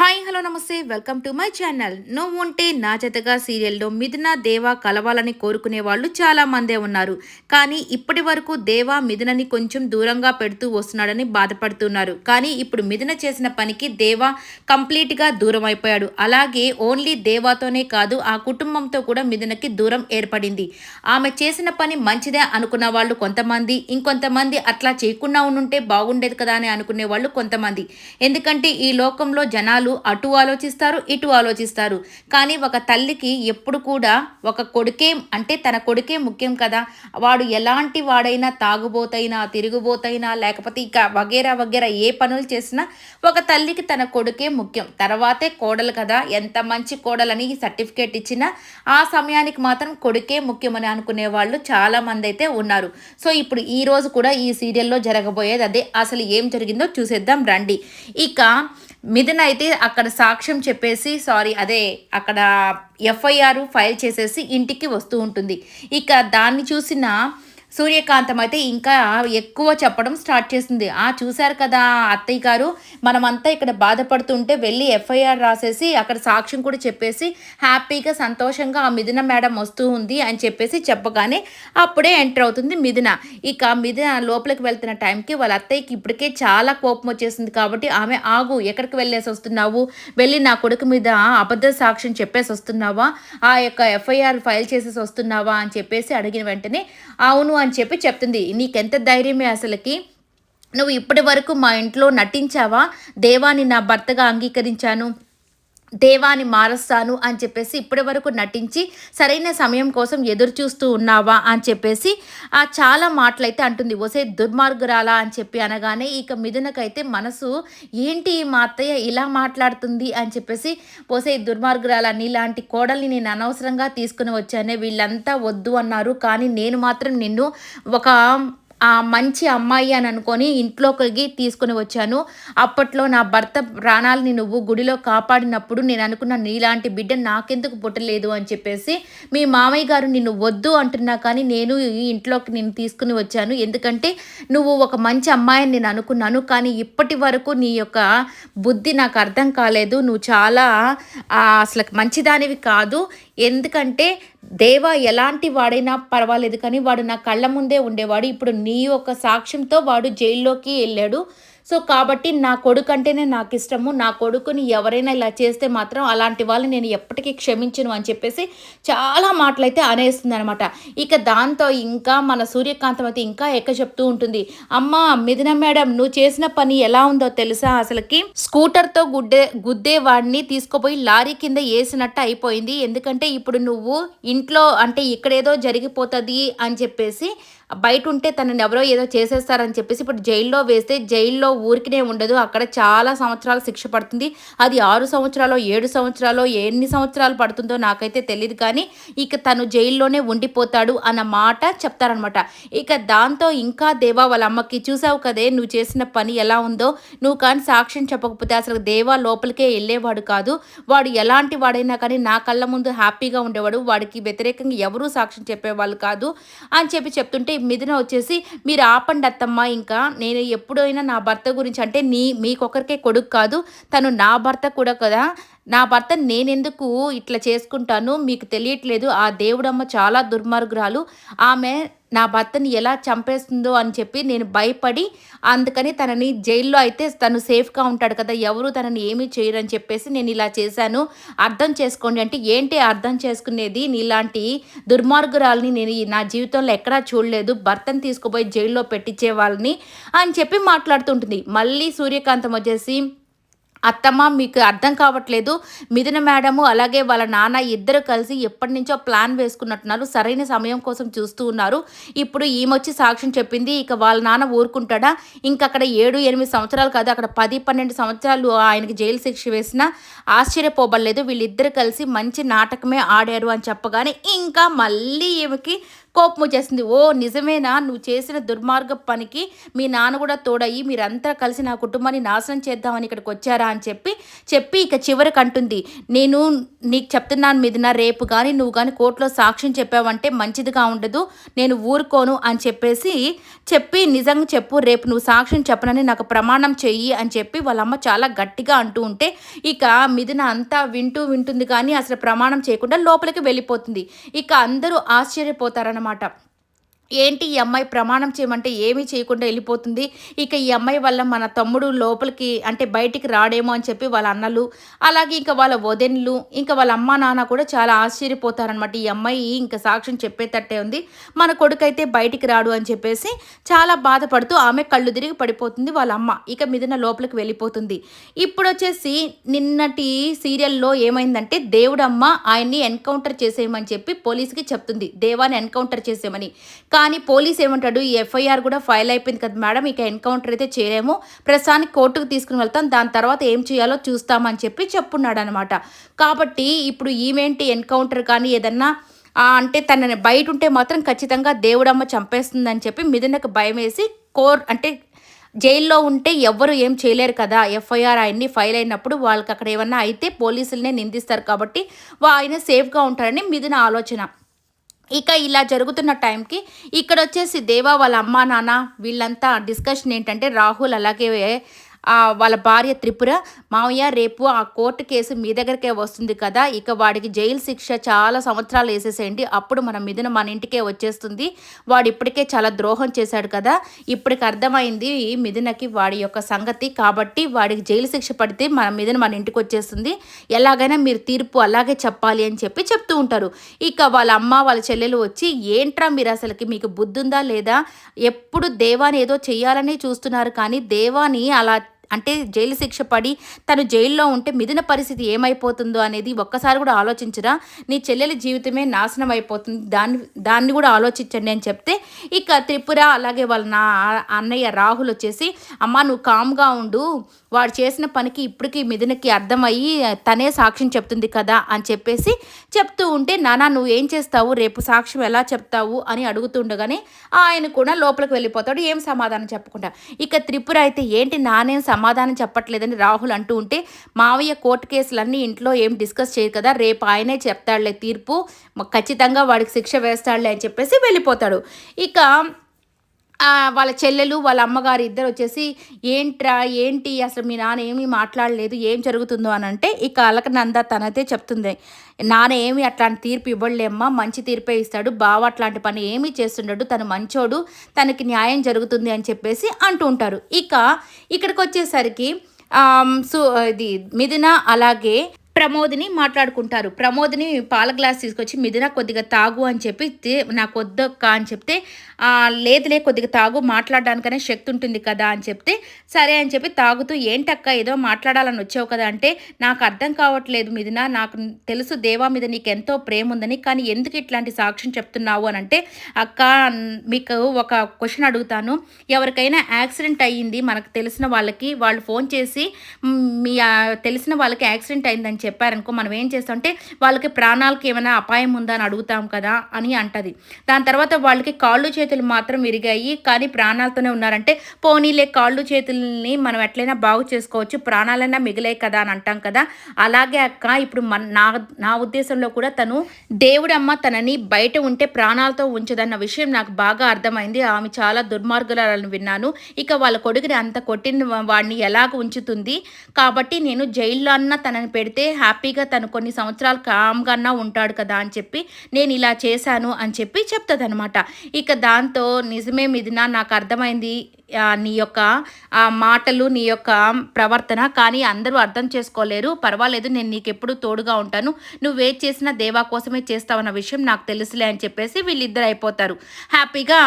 Hi hello namaste. Welcome to my channel. నువ్వు ఉంటే నా జతగా సీరియల్లో మిథున దేవా కలవాలని కోరుకునే వాళ్ళు చాలా మందే ఉన్నారు. కానీ ఇప్పటి వరకు దేవా మిథునని కొంచెం దూరంగా పెడుతూ వస్తున్నాడని బాధపడుతున్నారు. కానీ ఇప్పుడు మిథున చేసిన పనికి దేవా కంప్లీట్గా దూరం అయిపోయాడు. అలాగే ఓన్లీ దేవాతోనే కాదు ఆ కుటుంబంతో కూడా మిథునకి దూరం ఏర్పడింది. ఆమె చేసిన పని మంచిదే అనుకున్న వాళ్ళు కొంతమంది ఇంకొంతమంది అట్లా చేయకుండా ఉండుంటే బాగుండేది కదా అని అనుకునే వాళ్ళు కొంతమంది. ఎందుకంటే ఈ లోకంలో జనాలు అటు ఆలోచిస్తారు ఇటు ఆలోచిస్తారు. కానీ ఒక తల్లికి ఎప్పుడు కూడా ఒక కొడుకే అంటే తన కొడుకే ముఖ్యం కదా. వాడు ఎలాంటి వాడైనా తాగుబోతైనా తిరుగుబోతైనా లేకపోతే ఇక వగేరా వగేరా ఏ పనులు చేసినా ఒక తల్లికి తన కొడుకే ముఖ్యం. తర్వాతే కోడలు కదా. ఎంత మంచి కోడలని సర్టిఫికేట్ ఇచ్చినా ఆ సమయానికి మాత్రం కొడుకే ముఖ్యమని అనుకునే వాళ్ళు చాలా మంది అయితే ఉన్నారు. సో ఇప్పుడు ఈ రోజు కూడా ఈ సీరియల్లో జరగబోయేది అదే. అసలు ఏం జరిగిందో చూసేద్దాం రండి. ఇక మిథున్ అయితే అక్కడ సాక్ష్యం చెప్పేసి సారీ అదే అక్కడ ఎఫ్ఐఆర్ ఫైల్ చేసేసి ఇంటికి వస్తూ ఉంటుంది. ఇక దాన్ని చూసిన సూర్యకాంతం అయితే ఇంకా ఎక్కువ చెప్పడం స్టార్ట్ చేసింది. ఆ చూశారు కదా అత్తయ్య గారు? మనమంతా ఇక్కడ బాధపడుతుంటే వెళ్ళి ఎఫ్ఐఆర్ రాసేసి అక్కడ సాక్ష్యం కూడా చెప్పేసి హ్యాపీగా సంతోషంగా ఆ మిథున మేడం వస్తూ ఉంది అని చెప్పేసి చెప్పగానే అప్పుడే ఎంటర్ అవుతుంది మిథున. ఇక మిథున లోపలికి వెళ్తున్న టైంకి వాళ్ళ అత్తయ్యకి ఇప్పటికే చాలా కోపం వచ్చేసింది కాబట్టి ఆమె ఆగు ఎక్కడికి వెళ్ళేసి వస్తున్నావు? వెళ్ళి నా కొడుకు మీద అబద్ధ సాక్ష్యం చెప్పేసి వస్తున్నావా? ఆ యొక్క ఎఫ్ఐఆర్ ఫైల్ చేసేసి వస్తున్నావా? అని చెప్పేసి అడిగిన వెంటనే అవును అని చెప్పి చెప్తుంది. నీకెంత ధైర్యమే అసలుకి? నువ్వు ఇప్పటి వరకు మా ఇంట్లో నటించావా? దేవాని నా భర్తగా అంగీకరించాను. దేవాని మారుస్తాను అని చెప్పేసి ఇప్పటి వరకు నటించి సరైన సమయం కోసం ఎదురు చూస్తూ ఉన్నావా అని చెప్పేసి ఆ చాలా మాటలైతే అంటుంది. ఒసే దుర్మార్గురాలా అని చెప్పి అనగానే ఇక మిథునకైతే మనసు ఏంటి మా అత్తయ్య ఇలా మాట్లాడుతుంది అని చెప్పేసి ఒసే దుర్మార్గురాలా నీలాంటి కోడల్ని నేను అనవసరంగా తీసుకుని వచ్చానే వీళ్ళంతా వద్దు అన్నారు. కానీ నేను మాత్రం నిన్ను ఒక ఆ మంచి అమ్మాయి అని అనుకొని ఇంట్లోకి తీసుకుని వచ్చాను. అప్పట్లో నా భర్త ప్రాణాలని నువ్వు గుడిలో కాపాడినప్పుడు నేను అనుకున్న నీలాంటి బిడ్డ నాకెందుకు పుట్టలేదు అని చెప్పేసి మీ మామయ్య గారు నిన్ను వద్దు అంటున్నా కానీ నేను ఈ ఇంట్లోకి నేను తీసుకుని వచ్చాను. ఎందుకంటే నువ్వు ఒక మంచి అమ్మాయిని నేను అనుకున్నాను. కానీ ఇప్పటి వరకు నీ యొక్క బుద్ధి నాకు అర్థం కాలేదు. నువ్వు చాలా అసలు మంచిదానివి కాదు. ఎందుకంటే దేవ ఎలాంటి వాడైనా పర్వాలేదు కానీ వాడు నా కళ్ళ ముందే ఉండేవాడు. ఇప్పుడు నీ యొక్క సాక్ష్యంతో వాడు జైల్లోకి వెళ్ళాడు. సో కాబట్టి నా కొడుకు అంటేనే నాకు ఇష్టము నా కొడుకుని ఎవరైనా ఇలా చేస్తే మాత్రం అలాంటి వాళ్ళని నేను ఎప్పటికీ క్షమించను అని చెప్పేసి చాలా మాటలైతే అనేస్తుంది అనమాట ఇక దాంతో ఇంకా మన సూర్యకాంతం అయితే ఇంకా ఎక్క చెప్తూ ఉంటుంది. అమ్మ మిథున మేడం నువ్వు చేసిన పని ఎలా ఉందో తెలుసా? అసలుకి స్కూటర్తో గుడ్డే గుద్దే వాడిని తీసుకుపోయి లారీ కింద వేసినట్టు అయిపోయింది. ఎందుకంటే ఇప్పుడు నువ్వు ఇంట్లో అంటే ఇక్కడేదో జరిగిపోతుంది అని చెప్పేసి బయట ఉంటే తనని ఎవరో ఏదో చేసేస్తారని చెప్పేసి ఇప్పుడు జైల్లో వేస్తే జైల్లో ఊరికినే ఉండదు. అక్కడ చాలా సంవత్సరాలు శిక్ష పడుతుంది. అది ఆరు సంవత్సరాలు ఏడు సంవత్సరాలు ఎన్ని సంవత్సరాలు పడుతుందో నాకైతే తెలియదు కానీ ఇక తను జైల్లోనే ఉండిపోతాడు అన్న మాట చెప్తారనమాట ఇక దాంతో ఇంకా దేవా వాళ్ళ అమ్మకి చూసావు కదే నువ్వు చేసిన పని ఎలా ఉందో? నువ్వు కానీ సాక్ష్యం చెప్పకపోతే అసలు దేవా లోపలికే వెళ్ళేవాడు కాదు. వాడు ఎలాంటి వాడైనా కానీ నా కళ్ళ ముందు హ్యాపీగా ఉండేవాడు. వాడికి వ్యతిరేకంగా ఎవరూ సాక్ష్యం చెప్పేవాళ్ళు కాదు అని చెప్పి చెప్తుంటే మిథున వచ్చేసి మీరు ఆపండి అత్తమ్మ ఇంకా నేను ఎప్పుడైనా నా భర్త భర్త గురించి అంటే నీ మీకొకరికే కొడుకు కాదు తను నా భర్త కూడా కదా. నా భర్త నేనెందుకు ఇట్లా చేసుకుంటాను? మీకు తెలియట్లేదు. ఆ దేవుడమ్మ చాలా దుర్మార్గురాలు. ఆమె నా భర్తని ఎలా చంపేస్తుందో అని చెప్పి నేను భయపడి అందుకని తనని జైల్లో అయితే తను సేఫ్గా ఉంటాడు కదా ఎవరు తనని ఏమీ చేయరని చెప్పేసి నేను ఇలా చేశాను. అర్థం చేసుకోండి అంటే ఏంటి అర్థం చేసుకునేది? నీలాంటి దుర్మార్గురాలని నేను నా జీవితంలో ఎక్కడా చూడలేదు. భర్తను తీసుకుపోయి జైల్లో పెట్టించే వాళ్ళని అని చెప్పి మాట్లాడుతుంటుంది మళ్ళీ సూర్యకాంతం వచ్చేసి అత్తమ్మ మీకు అర్థం కావట్లేదు. మిథున మేడము అలాగే వాళ్ళ నాన్న ఇద్దరు కలిసి ఎప్పటి నుంచో ప్లాన్ వేసుకున్నట్టున్నారు. సరైన సమయం కోసం చూస్తూ ఉన్నారు. ఇప్పుడు ఈమె సాక్ష్యం చెప్పింది ఇక వాళ్ళ నాన్న ఊరుకుంటాడా? ఇంక అక్కడ ఏడు ఎనిమిది సంవత్సరాలు కాదు అక్కడ పది పన్నెండు సంవత్సరాలు ఆయనకి జైలు శిక్ష వేసినా ఆశ్చర్యపోబడలేదు. వీళ్ళిద్దరు కలిసి మంచి నాటకమే ఆడారు అని చెప్పగానే ఇంకా మళ్ళీ ఈమెకి కోపం వచ్చేసింది. ఓ నిజమేనా? నువ్వు చేసిన దుర్మార్గ పనికి మీ నాన్న కూడా తోడయ్యి మీరంతా కలిసి నా కుటుంబాన్ని నాశనం చేద్దామని ఇక్కడికి వచ్చారా అని చెప్పి చెప్పి ఇక చివరికి అంటుంది. నేను నీకు చెప్తున్నాను మీదిన రేపు కానీ నువ్వు కానీ కోర్టులో సాక్ష్యం చెప్పావంటే మంచిదిగా ఉండదు. నేను ఊరుకోను అని చెప్పేసి చెప్పి నిజంగా చెప్పు రేపు నువ్వు సాక్ష్యం చెప్పనని నాకు ప్రమాణం చెయ్యి అని చెప్పి వాళ్ళమ్మ చాలా గట్టిగా అంటూ ఉంటే ఇక మిథున అంతా వింటూ వింటుంది కానీ అసలు ప్రమాణం చేయకుండా లోపలికి వెళ్ళిపోతుంది. ఇక అందరూ ఆశ్చర్యపోతారన్నమాట. ఆశ్చర్యపోతారనమాట ఏంటి ఈ అమ్మాయి ప్రమాణం చేయమంటే ఏమీ చేయకుండా వెళ్ళిపోతుంది? ఇక ఈ అమ్మాయి వల్ల మన తమ్ముడు లోపలికి అంటే బయటికి రాడేమో అని చెప్పి వాళ్ళ అన్నలు అలాగే ఇంకా వాళ్ళ వదెన్లు ఇంకా వాళ్ళ అమ్మ నాన్న కూడా చాలా ఆశ్చర్యపోతారనమాట ఈ అమ్మాయి ఇంకా సాక్ష్యం చెప్పేటట్టే ఉంది. మన కొడుకైతే బయటికి రాడు అని చెప్పేసి చాలా బాధపడుతూ ఆమె కళ్ళు తిరిగి పడిపోతుంది వాళ్ళ అమ్మ. ఇక మిదిన లోపలికి వెళ్ళిపోతుంది. ఇప్పుడు వచ్చేసి నిన్నటి సీరియల్లో ఏమైందంటే దేవుడమ్మ ఆయన్ని ఎన్కౌంటర్ చేసేయమని చెప్పి పోలీస్కి చెప్తుంది. దేవాన్ని ఎన్కౌంటర్ చేసేయమని. కానీ పోలీస్ ఏమంటాడు? ఈ ఎఫ్ఐఆర్ కూడా ఫైల్ అయిపోయింది కదా మేడం ఇక ఎన్కౌంటర్ అయితే చేయలేము. ప్రస్తుతానికి కోర్టుకు తీసుకుని వెళ్తాం. దాని తర్వాత ఏం చేయాలో చూస్తామని చెప్పి చెప్పున్నాడు అనమాట కాబట్టి ఇప్పుడు ఈవెంట్ ఎన్కౌంటర్ కానీ ఏదన్నా అంటే తనని బయట ఉంటే మాత్రం ఖచ్చితంగా దేవుడమ్మ చంపేస్తుందని చెప్పి మిథునకు భయం వేసి కోర్ అంటే జైల్లో ఉంటే ఎవ్వరు ఏం చేయలేరు కదా. ఎఫ్ఐఆర్ ఆయన్ని ఫైల్ అయినప్పుడు వాళ్ళకి అక్కడ ఏమన్నా అయితే పోలీసులనే నిందిస్తారు కాబట్టి ఆయన సేఫ్గా ఉంటారని మిథున ఆలోచన. ఇక ఇలా జరుగుతున్న టైంకి ఇక్కడ వచ్చేసి దేవా వాళ్ళ అమ్మా నాన్న వీళ్ళంతా డిస్కషన్ ఏంటంటే రాహుల్ అలాగే వాళ్ళ భార్య త్రిపుర మావయ్య రేపు ఆ కోర్టు కేసు మీ దగ్గరికే వస్తుంది కదా ఇక వాడికి జైలు శిక్ష చాలా సంవత్సరాలు వేసేసేయండి. అప్పుడు మన మిథున మన ఇంటికే వచ్చేస్తుంది. వాడు ఇప్పటికే చాలా ద్రోహం చేశాడు కదా ఇప్పటికి అర్థమైంది మిథునకి వాడి యొక్క సంగతి. కాబట్టి వాడికి జైలు శిక్ష పడితే మన మిథున మన ఇంటికి వచ్చేస్తుంది. ఎలాగైనా మీరు తీర్పు అలాగే చెప్పాలి అని చెప్పి చెప్తూ ఉంటారు. ఇక వాళ్ళ అమ్మ వాళ్ళ చెల్లెలు వచ్చి ఏంట్రా మీరు అసలుకి మీకు బుద్ధుందా లేదా? ఎప్పుడు దేవాని ఏదో చేయాలని చూస్తున్నారు. కానీ దేవాని అలా అంటే జైలు శిక్ష పడి తను జైల్లో ఉంటే మిదిన పరిస్థితి ఏమైపోతుందో అనేది ఒక్కసారి కూడా ఆలోచించరా. నీ చెల్లెల జీవితమే నాశనం అయిపోతుంది. దాన్ని దాన్ని కూడా ఆలోచించండి అని చెప్తే ఇక త్రిపుర అలాగే వాళ్ళ నా అన్నయ్య రాహుల్ వచ్చేసి అమ్మ నువ్వు కామ్గా ఉండు. వాడు చేసిన పనికి ఇప్పటికీ మిథునకి అర్థమయ్యి తనే సాక్ష్యం చెప్తుంది కదా అని చెప్పేసి చెప్తూ ఉంటే నానా నువ్వు ఏం చేస్తావు? రేపు సాక్ష్యం ఎలా చెప్తావు? అని అడుగుతుండగానే ఆయన కూడా లోపలికి వెళ్ళిపోతాడు. ఏం సమాధానం చెప్పకుండా. ఇక త్రిపుర అయితే ఏంటి నానేం సమాధానం చెప్పట్లేదని రాహుల్ అంటూ ఉంటే మావయ్య కోర్టు కేసులన్నీ ఇంట్లో ఏం డిస్కస్ చేయరు కదా రేపు ఆయనే చెప్తాడులే తీర్పు ఖచ్చితంగా వాడికి శిక్ష వేస్తాడులే అని చెప్పేసి వెళ్ళిపోతాడు. ఇక వాళ్ళ చెల్లెలు వాళ్ళ అమ్మగారు ఇద్దరు వచ్చేసి ఏంట్రా ఏంటి? అసలు మీ నాన్న ఏమీ మాట్లాడలేదు ఏం జరుగుతుందో అని అంటే ఇక అలకనంద తనైతే చెప్తుంది నాన్న ఏమి అట్లాంటి తీర్పు ఇవ్వలేమ్మా మంచి తీర్పే ఇస్తాడు బావ అట్లాంటి పని ఏమీ చేస్తుండడు తను మంచోడు తనకి న్యాయం జరుగుతుంది అని చెప్పేసి అంటూ ఉంటారు. ఇక ఇక్కడికి వచ్చేసరికి సో ఇది మిథున అలాగే ప్రమోదిని మాట్లాడుకుంటారు. ప్రమోదిని పాల గ్లాస్ తీసుకొచ్చి మిథున కొద్దిగా తాగు అని చెప్పి నాకు వద్దక్క అని చెప్తే లేదులే కొద్దిగా తాగు మాట్లాడడానికనే శక్తి ఉంటుంది కదా అని చెప్తే సరే అని చెప్పి తాగుతూ ఏంటక్క ఏదో మాట్లాడాలని వచ్చావు కదా అంటే నాకు అర్థం కావట్లేదు మిథున నాకు తెలుసు దేవా మీద నీకు ఎంతో ప్రేమ ఉందని కానీ ఎందుకు ఇట్లాంటి సాక్ష్యం చెప్తున్నావు అని అంటే అక్క మీకు ఒక క్వశ్చన్ అడుగుతాను. ఎవరికైనా యాక్సిడెంట్ అయ్యింది మనకు తెలిసిన వాళ్ళకి వాళ్ళు ఫోన్ చేసి మీ తెలిసిన వాళ్ళకి యాక్సిడెంట్ అయిందని చెప్పారనుకో మనం ఏం చేస్తామంటే వాళ్ళకి ప్రాణాలకి ఏమైనా అపాయం ఉందా అని అడుగుతాం కదా అని అంటది. దాని తర్వాత వాళ్ళకి కాళ్ళు చేతులు మాత్రం విరిగాయి కానీ ప్రాణాలతోనే ఉన్నారంటే పోనీలే కాళ్ళు చేతుల్ని మనం ఎట్లయినా బాగు చేసుకోవచ్చు ప్రాణాలైనా మిగిలాయి కదా అని అంటాం కదా. అలాగే అక్క ఇప్పుడు మన నా నా ఉద్దేశంలో కూడా తను దేవుడమ్మ తనని బయట ఉంటే ప్రాణాలతో ఉంచదన్న విషయం నాకు బాగా అర్థమైంది. ఆమె చాలా దుర్మార్గులను విన్నాను. ఇక వాళ్ళ కొడుకుని అంత కొట్టిన వాడిని ఎలాగ ఉంచుతుంది? కాబట్టి నేను జైల్లో అన్న తనని పెడితే హ్యాపీగా తను కొన్ని సంవత్సరాలు కామ్గా ఉంటాడు కదా అని చెప్పి నేను ఇలా చేశాను అని చెప్పి చెప్తుంది ఇక దాంతో నిజమే మిదినా నాకు అర్థమైంది. నీ యొక్క మాటలు నీ యొక్క ప్రవర్తన కానీ అందరూ అర్థం చేసుకోలేరు. పర్వాలేదు నేను నీకు ఎప్పుడు తోడుగా ఉంటాను. నువ్వు వెయిట్ చేసిన దేవా కోసమే చేస్తావన్న విషయం నాకు తెలుసులే అని చెప్పేసి వీళ్ళిద్దరు అయిపోతారు. హ్యాపీగా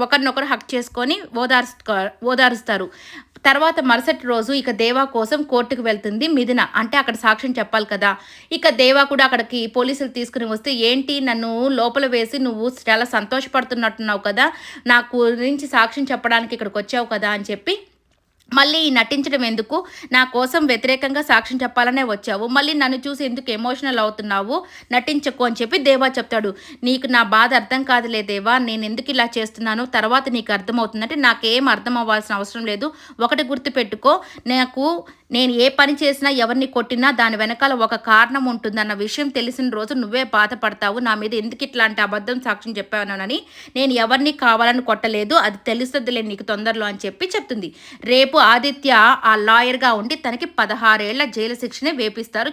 ఒకరినొకరు హక్ చేసుకొని ఓదార్చు ఓదారుస్తారు. తర్వాత మరుసటి రోజు ఇక దేవా కోసం కోర్టుకు వెళ్తుంది మిథున. అంటే అక్కడ సాక్ష్యం చెప్పాలి కదా. ఇక దేవా కూడా అక్కడికి పోలీసులు తీసుకుని వస్తే ఏంటి నన్ను లోపల వేసి నువ్వు చాలా సంతోషపడుతున్నట్టున్నావు కదా? నా గురించి సాక్ష్యం చెప్పడానికి ఇక్కడ ఇక్కడికి వచ్చావు కదా అని చెప్పి మళ్ళీ ఈ నటించడం ఎందుకు? నా కోసం వ్యతిరేకంగా సాక్ష్యం చెప్పాలనే వచ్చావు. మళ్ళీ నన్ను చూసి ఎందుకు ఎమోషనల్ అవుతున్నావు? నటించకు అని చెప్పి దేవా చెప్తాడు. నీకు నా బాధ అర్థం కాదులే దేవా. నేను ఎందుకు ఇలా చేస్తున్నాను తర్వాత నీకు అర్థమవుతుందంటే నాకేం అర్థం అవ్వాల్సిన అవసరం లేదు. ఒకటి గుర్తుపెట్టుకో. నాకు నేను ఏ పని చేసినా ఎవరిని కొట్టినా దాని వెనకాల ఒక కారణం ఉంటుందన్న విషయం తెలిసిన రోజు నువ్వే బాధపడతావు. నా మీద ఎందుకు ఇట్లాంటి అబద్ధం సాక్ష్యం చెప్పానని నేను ఎవరిని కావాలని కొట్టలేదు. అది తెలుస్తుందిలే నీకు తొందరలో అని చెప్పి చెప్తుంది. రేపు ఆదిత్య ఆ లాయర్గా ఉండి తనకి పదహారేళ్ళ జైలు శిక్షనే వేపిస్తారు.